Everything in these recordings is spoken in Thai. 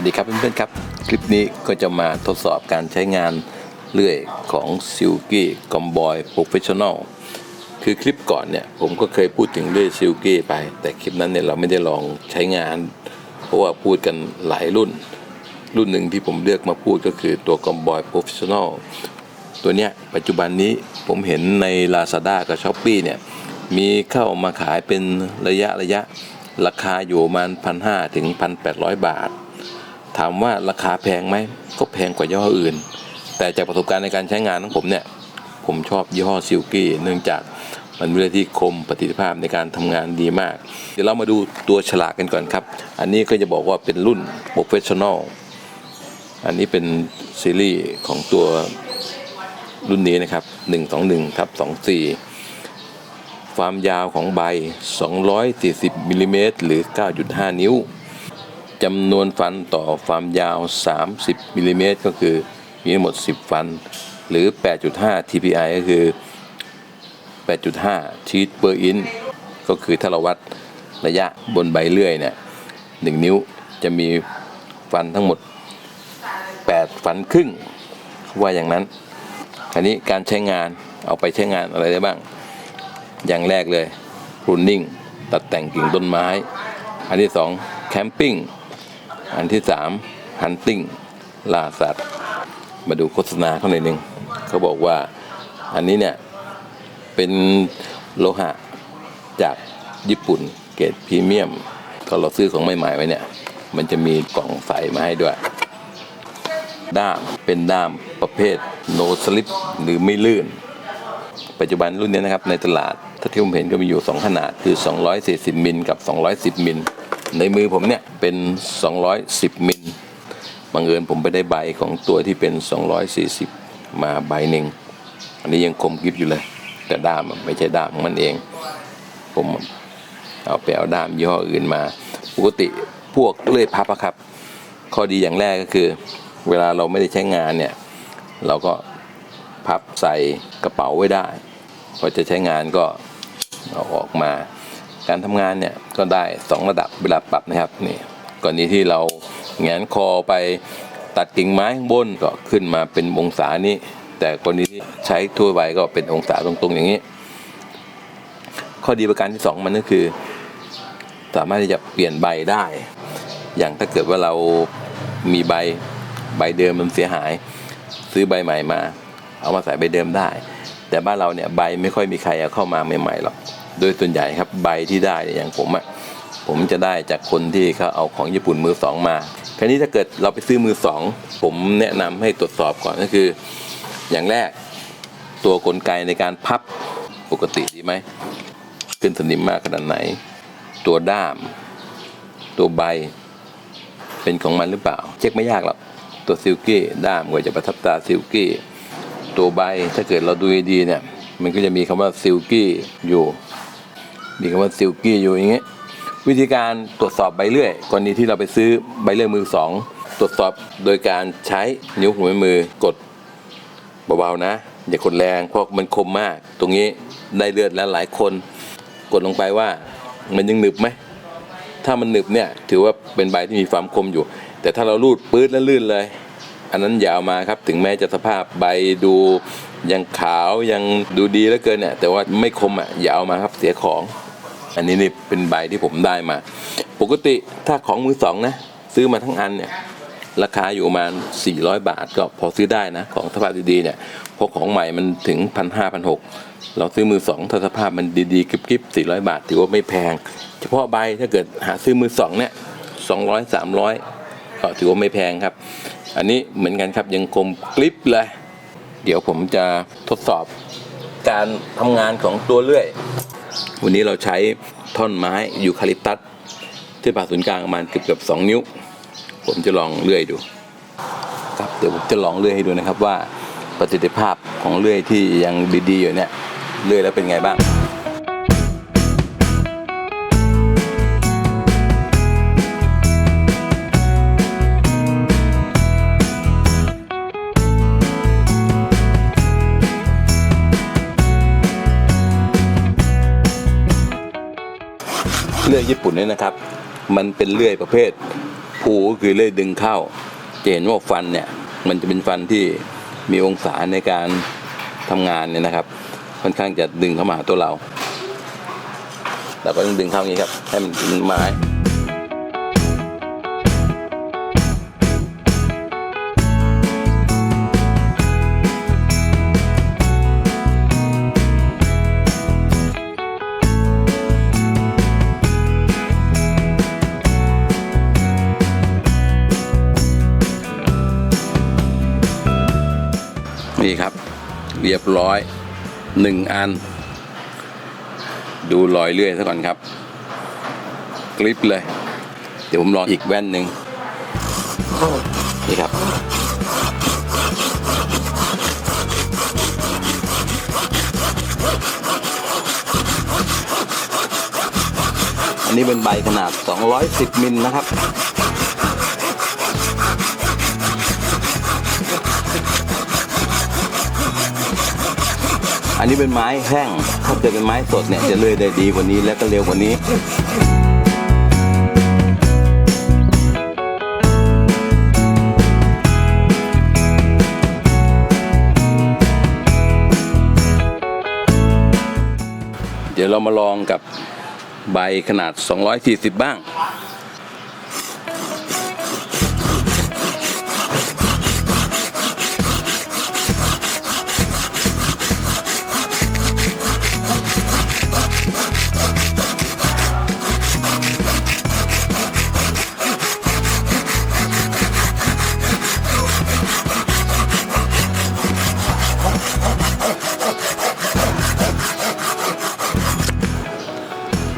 วัสดีครับเพื่อนๆครับ คลิปนี้ก็จะมาทดสอบการใช้งานเลื่อยของ s i l k y c o m b o y Professional คือคลิปก่อนเนี่ยผมก็เคยพูดถึงเลื่อย s i l k y ไป แต่คลิปนั้นเนี่ยเราไม่ได้ลองใช้งาน เพราะว่าพูดกันหลายรุ่น รุ่นหนึ่งที่ผมเลือกมาพูดก็คือตัว c o m b o y Professional ตัวเนี้ยปัจจุบันนี้ผมเห็นใน Lazada กับ s h อ p e e เนี่ยมีเข้ามาขายเป็นระยะระยะราคาอยู่ประมาณพันห้าถึงพันแปดร้อยบาท ถามว่าราคาแพงไหมก็แพงกว่าย่ห้ออื่น แต่จากประสบการณ์ในการใช้งานของผมเนี่ย ผมชอบย่ห้อซิลกี้เนื่องจากมันมีเรที่คมประสิทธิภาพในการทำงานดีมาก เดี๋ยวเรามาดูตัวฉลากกันก่อนครับ อันนี้ก็จะบอกว่าเป็นรุ่น Professional อันนี้เป็นซีรีส์ของตัวรุ่นนี้นะครับ 121ทับ24 ความยาวของใบ 240มิลลิเมตรหรือ 9.5 นิ้ว จำนวนฟันต่อความยาว 30มิลลิเมตรก็คือมีทั้งหมด 10 ฟัน หรือ 8.5 TPI ก็คือ 8.5 ชีตเปอร์อินก็คือถ้าเราวัดระยะบนใบเลื่อยเนี่ย1นิ้วจะมีฟันทั้งหมด 8 ฟันครึ่งว่าอย่างนั้นคราวนี้การใช้งานเอาไปใช้งานอะไรได้บ้าง อย่างแรกเลย pruning ตัดแต่งกิ่งต้นไม้ อันที่สอง camping อันที่สาม hunting ล่าสัตว์ มาดูโฆษณาเขาหน่อยหนึ่งเขาบอกว่าอันนี้เนี่ย เป็นโลหะจากญี่ปุ่นเกรดพรีเมียมก็เราซื้อของใหม่ๆไว้เนี่ย มันจะมีกล่องใสมาให้ด้วย ด้ามเป็นด้ามประเภท no slip หรือไม่ลื่น ปัจจุบันรุ่นนี้นะครับในตลาด ถ้าที่ผมเห็นก็มีอยู่ 2 ขนาดคือ 240 มิลกับ 210 มิล ในมือผมเนี่ยเป็น 210 มิลบังเอิญผมไปได้ใบของตัวที่เป็น 240 มาใบหนึ่งอันนี้ยังคมกริบอยู่เลย แต่ด้ามไม่ใช่ด้ามมันเอง ผมเอาไปเอาด้ามยี่ห้ออื่นมา ปกติพวกเลื่อยพับครับ ข้อดีอย่างแรกก็คือ เวลาเราไม่ได้ใช้งานเนี่ย เราก็พับใส่กระเป๋าไว้ได้ พอจะใช้งานก็เอาออกมา การทำงานเนี่ยก็ได้ 2 ระดับเวลาปรับนะครับนี่กรณีที่เราแงนคอไปตัดกิ่งไม้ข้างบนก็ขึ้นมาเป็นองศานี้ แต่กรณีที่ใช้ทั่วไปก็เป็นองศาตรงๆอย่างนี้ ข้อดีประการที่ 2 มันก็คือ สามารถที่จะเปลี่ยนใบได้ อย่างถ้าเกิดว่าเรามีใบใบเดิมมันเสียหาย ซื้อใบใหม่มา เอามาใส่ใบเดิมได้ แต่บ้านเราเนี่ยใบไม่ค่อยมีใครเอาเข้ามาใหม่ๆหรอก โดยส่วนใหญ่ครับใบที่ได้อย่างผมอะผมจะได้จากคนที่เขาเอาของญี่ปุ่นมือสองมาคราวนี้ถ้าเกิดเราไปซื้อมือสองผมแนะนำให้ตรวจสอบก่อนก็คือ อย่างแรกตัวกลไกในการพับปกติดีไหมขึ้นสนิมมากขนาดไหน ตัวด้าม ตัวใบ เป็นของมันหรือเปล่า เช็คไม่ยากหรอกตัวซิลกี้ด้ามก็จะประทับตาซิลกี้ตัวใบถ้าเกิดเราดูดีเนี่ยมันก็จะมีคำว่าซิลกี้อยู่ มีคำว่าซิลกี้อยู่อย่างเงี้ยวิธีการตรวจสอบใบเลื่อยกรณีที่เราไปซื้อใบเลื่อยมือสองตรวจสอบโดยการใช้นิ้วหัวม่มือกดเบาๆนะ อย่ากดแรงเพราะมันคมมาก ตรงนี้ได้เลือดแล้วหลายคน กดลงไปว่ามันยังหนึบไหมถ้ามันหนึบเนี่ยถือว่าเป็นใบที่มีความคมอยู่ แต่ถ้าเราลูดปื๊ดแล้วลื่นเลย อันนั้นอยาวมาครับถึงแม้จะสภาพใบดูยังขาวยังดูดีเหลือเกินเนี่ยแต่ว่าไม่คมอะอยาวมาครับเสียของ อันนี้นี่เป็นใบที่ผมได้มา ปกติถ้าของมือสองนะ ซื้อมาทั้งอันเนี่ยราคาอยู่ประมาณ 400 บาทก็พอซื้อได้นะ ของสภาพดีๆเนี่ยพราะของใหม่มันถึงพันห้าพันหกเราซื้อมือสองถ้าสภาพมันดีๆกริบๆ400 บาท ถือว่าไม่แพง เฉพาะใบถ้าเกิดหาซื้อมือสองเนี่ยสองร้อยสามร้อยก็ถือว่าไม่แพงครับ อันนี้เหมือนกันครับยังคมกริบเลย เดี๋ยวผมจะทดสอบการทำงานของตัวเลื่อย วันนี้เราใช้ท่อนไม้ยูคาลิปตัสที่ผ่าศูนย์กลางประมาณเกือบเกือบสองนิ้ว ผมจะลองเลื่อยดูครับเดี๋ยวผมจะลองเลื่อยให้ดูนะครับว่าประสิทธิภาพของเลื่อยที่ยังดีๆอยู่เนี่ยเลื่อยแล้วเป็นไงบ้าง ลื่อยญี่ปุ่นเนี่ยนะครับ มันเป็นเลื่อยประเภทผูก็คือเลื่อยดึงเข้าจะเห็นว่าฟันเนี่ยมันจะเป็นฟันที่มีองศาในการทำงานเนี่ยนะครับ ค่อนข้างจะดึงเข้ามาหาตัวเราเราก็ต้องดึงเข้าอย่างนี้ครับให้มันเป็นไม้ รียบร้อยหนึ่งอัน ดูรอยเลื่อยซะก่อนครับกริปเลย เดี๋ยวผมลองอีกแว่นหนึ่งนี่ครับ อันนี้เป็นใบขนาด 210 มิลนะครับ อันนี้เป็นไม้แห้ง ถ้าเกิดเป็นไม้สดเนี่ยจะเลื่อยได้ดีกว่านี้และก็เร็วกว่านี้เดี๋ยวเรามาลองกับใบขนาด 240 บ้าง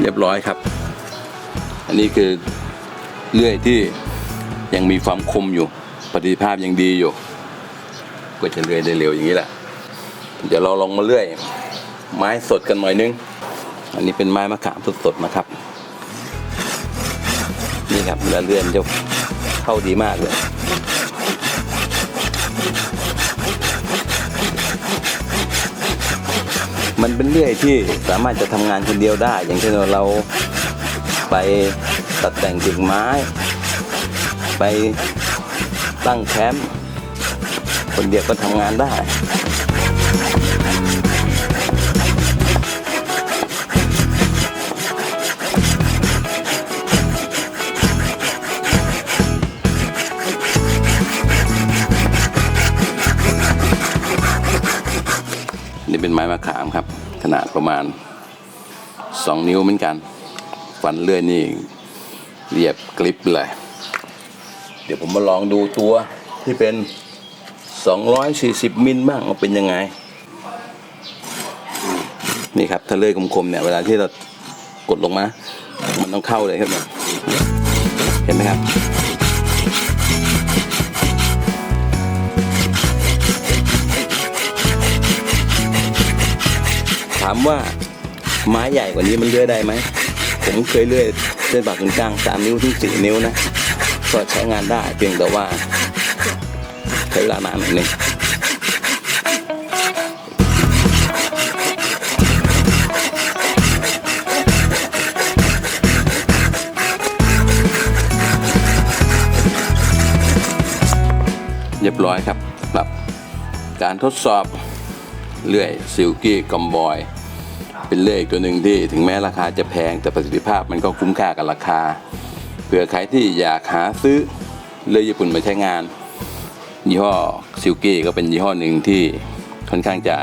เรียบร้อยครับ อันนี้คือเลื่อยที่ยังมีความคมอยู่ประสิทธิภาพยังดีอยู่ ก็จะเลื่อยได้เร็วอย่างนี้แหละ เดี๋ยวเราลองมาเลื่อย ไม้สดกันหน่อยนึง อันนี้เป็นไม้มะขามสดๆนะครับ นี่ครับแล้วเลื่อนจะเข้าดีมากเลย มันเป็นเลื่อยที่สามารถจะทำงานคนเดียวได้ อย่างเช่นเราไปตัดแต่งกิ่งไม้ ไปตั้งแคมป์คนเดียวก็ทำงานได้ เป็นไม้มะขามครับ ขนาดประมาณ 2 นิ้วเหมือนกัน ฟันเลื่อยนี่เรียบกริบเลย เดี๋ยวผมมาลองดูตัวที่เป็น 240 มิลบ้างว่าเป็นยังไง นี่ครับถ้าเลื่อยคมๆเนี่ยเวลาที่เรากดลงมา มันต้องเข้าเลยครับเนี่ยเห็นไหมครับ ถามว่าไม้ใหญ่กว่านี้มันเลื่อยได้ไหม ผมเคยเลื่อยเส้นผ่าศูนย์กลางสามนิ้วถึงสี่นิ้วนะ ก็ใช้งานได้เพียงแต่ว่าใช้เวลานานหน่อยหนึงเรียบร้อยครับสำหรับการทดสอบ เลื่อยซิลกี้กอมบอยเป็นเลื่อยตัวหนึ่งที่ถึงแม้ราคาจะแพงแต่ประสิทธิภาพมันก็คุ้มค่ากับราคาเผื่อใครที่อยากหาซื้อเลื่อยญี่ปุ่นมาใช้งาน ยี่ห้อซิลกี้ก็เป็นยี่ห้อหนึ่งที่ค่อนข้างจะ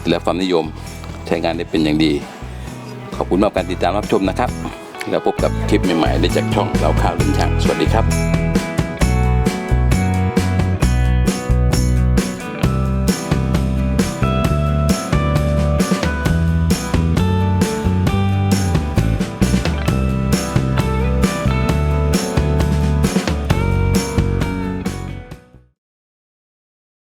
ได้รับความนิยมใช้งานได้เป็นอย่างดี ขอบคุณมากการติดตามรับชมนะครับ แล้วพบกับคลิปใหม่ๆได้จากช่องเราข่าวลุนช่างสวัสดีครับ